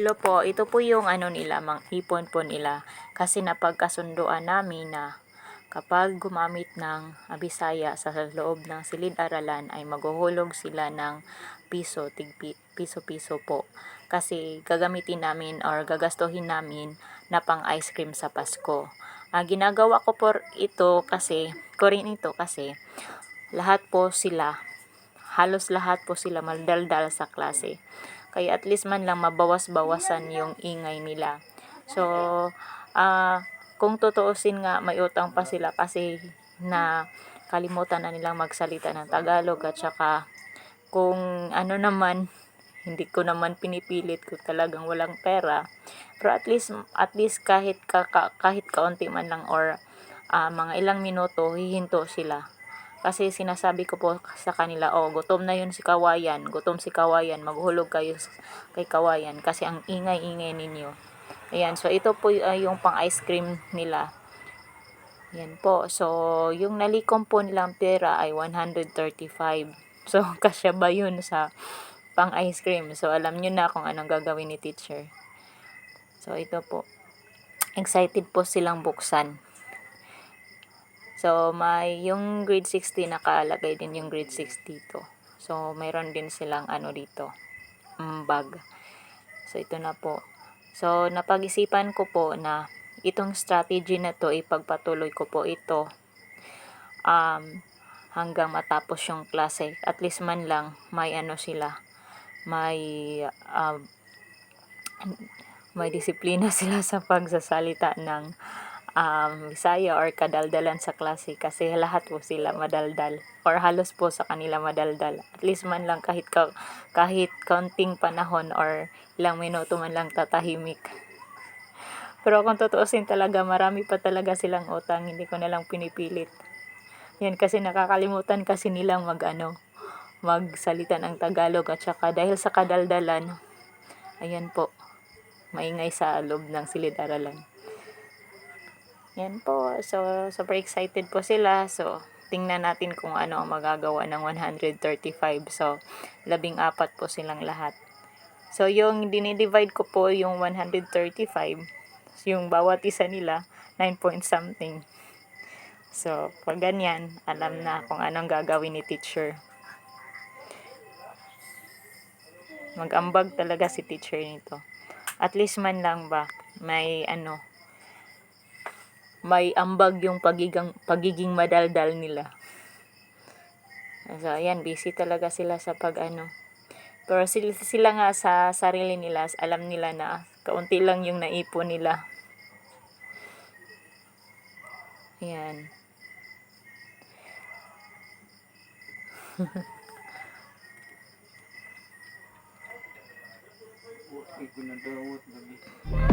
Hello po, ito po yung ano nila, mang ipon po nila. Kasi napagkasunduan namin na kapag gumamit ng Abisaya sa loob ng silid-aralan ay maghuhulog sila ng piso, tig piso-piso po. Kasi gagamitin namin or gagastuhin namin na pang ice cream sa Pasko. Ah, ginagawa ko po ito kasi, ko rin ito kasi lahat po sila, halos lahat po sila maldaldal sa klase. Kaya at least man lang mabawas-bawasan yung ingay nila. So, ah, kung tutuusin nga, may utang pa sila kasi na kalimutan na nilang magsalita ng Tagalog at saka kung ano naman, hindi ko naman pinipilit ko talagang walang pera. Pero at least, at least kahit, ka, ka- kahit kaunti man lang or ah, mga ilang minuto, hihinto sila. Kasi sinasabi ko po sa kanila, oh, gutom na yun si Kawayan, gutom si Kawayan, maghulog kayo kay Kawayan kasi ang ingay-ingay ninyo. Ayan, so ito po ah, yung pang ice cream nila. Yan po. So, yung nalikom po nilang pera ay 135. So, kasya ba yun sa pang ice cream? So, alam nyo na kung anong gagawin ni teacher. So, ito po. Excited po silang buksan. So, may yung grade 60 nakalagay din yung grade 6 dito. So, mayroon din silang ano dito, mm, bag. So, ito na po. So, napag-isipan ko po na itong strategy na to, ipagpatuloy ko po ito um, hanggang matapos yung klase. At least man lang, may ano sila, may um, may disiplina sila sa pagsasalita ng um, Bisaya or kadaldalan sa klase kasi lahat po sila madaldal or halos po sa kanila madaldal. At least man lang kahit ka, kahit kaunting panahon or ilang minuto man lang tatahimik. Pero kung tutuusin talaga, marami pa talaga silang utang, hindi ko na lang pinipilit. Yan kasi nakakalimutan kasi nilang mag ano, magsalita ng Tagalog at saka dahil sa kadaldalan, ayan po, maingay sa loob ng silid-aralan. Yan po. So, super excited po sila. So, tingnan natin kung ano ang magagawa ng 135. So, labing apat po silang lahat. So, yung dinidivide ko po yung 135, yung bawat isa nila, 9 point something. So, pag ganyan, alam na kung anong gagawin ni teacher. Mag-ambag talaga si teacher nito. At least man lang ba, may ano, may ambag yung pagigang, pagiging madaldal nila. So, ayan, busy talaga sila sa pag ano. Pero sila, sila nga sa sarili nila, alam nila na kaunti lang yung naipon nila. Ayan. Iko na dawat lagi.